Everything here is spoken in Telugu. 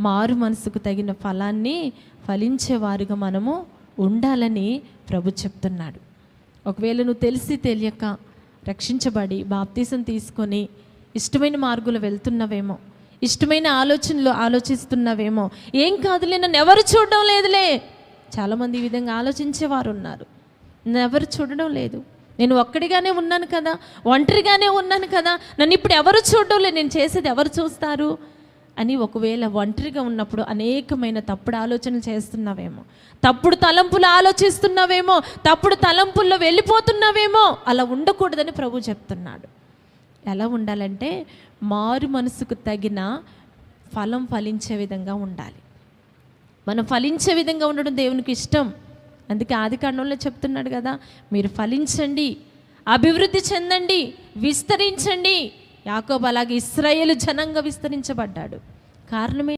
మారు మనసుకు తగిన ఫలాన్ని ఫలించేవారుగా మనము ఉండాలని ప్రభు చెప్తున్నాడు. ఒకవేళ నువ్వు తెలిసి తెలియక రక్షించబడి బాప్తీసం తీసుకొని ఇష్టమైన మార్గులు వెళ్తున్నవేమో ఇష్టమైన ఆలోచనలు ఆలోచిస్తున్నవేమో ఏం కాదులే నన్ను ఎవరు చూడడం లేదులే. చాలామంది ఈ విధంగా ఆలోచించేవారు ఉన్నారు. నన్ను ఎవరు చూడడం లేదు. నేను ఒక్కడిగానే ఉన్నాను కదా ఒంటరిగానే ఉన్నాను కదా నన్ను ఇప్పుడు ఎవరు చూడడం లేదు నేను చేసేది ఎవరు చూస్తారు? అని ఒకవేళ ఒంటరిగా ఉన్నప్పుడు అనేకమైన తప్పుడు ఆలోచనలు చేస్తున్నావేమో తప్పుడు తలంపులు ఆలోచిస్తున్నావేమో తప్పుడు తలంపుల్లో వెళ్ళిపోతున్నావేమో అలా ఉండకూడదని ప్రభు చెప్తున్నాడు. ఎలా ఉండాలంటే మారు మనసుకు తగిన ఫలం ఫలించే విధంగా ఉండాలి. మనం ఫలించే విధంగా ఉండడం దేవునికి ఇష్టం. అందుకే ఆది కాండంలో చెప్తున్నాడు కదా మీరు ఫలించండి అభివృద్ధి చెందండి విస్తరించండి యాకోబు అలాగే ఇస్రాయేల్ జనంగా విస్తరించబడ్డాడు. కారణమే